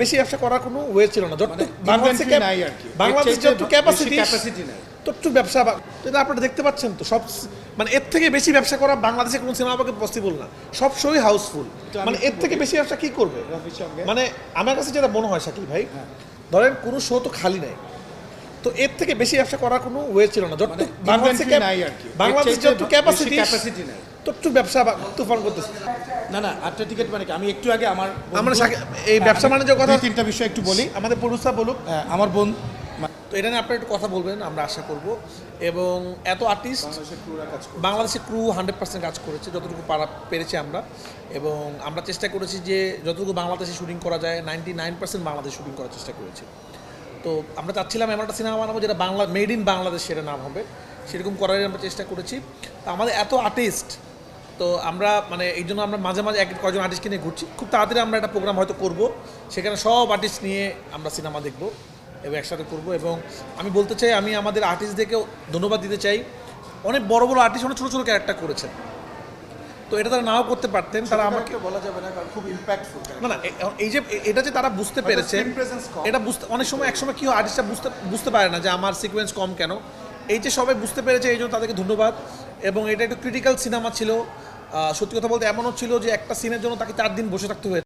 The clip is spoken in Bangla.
বেশি ব্যবসা করার কোনো ওয়ে ছিল না যত মানে বাংলাদেশে। বাংলাদেশ ক্যাপাসিটি নাই। ব্যবসা এটা আপনারা দেখতে পাচ্ছেন তো সব মানে এর থেকে বেশি ব্যবসা করা বাংলাদেশে কোনো সিনেমা পক্ষে পসিবল না সব শোই হাউসফুল মানে এর থেকে বেশি ব্যবসা কি করবে মানে আমার কাছে যেটা মনে হয় শাকিল ভাই হ্যাঁ। ধরেন কোনো শো তো খালি নাই তো এর থেকে বেশি ব্যবসা করার কোনো ওয়ে ছিল না যত মানে বাংলাদেশে। বাংলাদেশ চাইতে যত বেশি ক্যাপাসিটি capacity নাই। তত ব্যবসা তুফান করতেছে। না না আটটা টিকিট মানে আমি একটু আগে আমার আমরা এই ব্যবসা আমি বাণিজ্যের কথা- তিনটা বিষয় একটু বলি। আমাদের প্রডিউসার বলুক। হ্যাঁ, আমার বোন তো এটা নিয়ে আপনারা একটু কথা বলবেন আমরা আশা করব। এবং এত আর্টিস্ট বাংলাদেশে ক্রু হান্ড্রেড পার্সেন্ট কাজ করেছে যতটুকু পারা পেরেছি আমরা। এবং আমরা চেষ্টা করেছি যে যতটুকু বাংলাদেশে শুটিং করা যায় নাইনটি নাইন পার্সেন্ট বাংলাদেশে শুটিং করার চেষ্টা করেছি। তো আমরা চাচ্ছিলাম এমন একটা সিনেমা বানাবো যেটা বাংলা মেড ইন বাংলাদেশ সেটা নাম হবে। সেরকম করারই আমরা চেষ্টা করেছি। তো আমাদের এত আর্টিস্ট তো আমরা মানে এই জন্য আমরা মাঝে মাঝে এক কয়েকজন আর্টিস্টকে নিয়ে ঘুরছি। খুব তাড়াতাড়ি আমরা একটা প্রোগ্রাম হয়তো করব। সেখানে সব আর্টিস্ট নিয়ে আমরা সিনেমা দেখব এবং একসাথে করব এবং আমি বলতে চাই আমি আমাদের আর্টিস্টদেরকেও ধন্যবাদ দিতে চাই। অনেক বড় বড় আর্টিস্ট অনেক ছোটো ছোটো ক্যারেক্টার করেছেন। তো এটা তারা নাও করতে পারতেন তারা আমাকে বলা যাবে না কারণ খুব ইম্প্যাক্টফুল না না এই যে এটা যে তারা বুঝতে পেরেছে এটা বুঝতে অনেক সময় এক সময় কি হয় আর্টিস্টরা বুঝতে বুঝতে পারে না যে আমার সিকোয়েন্স কম কেন। এই যে সবাই বুঝতে পেরেছে এই জন্য তাদেরকে ধন্যবাদ। এবং এটা একটু ক্রিটিক্যাল সিনেমা ছিল। সত্যি কথা বলতে এমনও ছিল যে একটা সিনের জন্য তাকে চার দিন বসে থাকতে হয়েছে।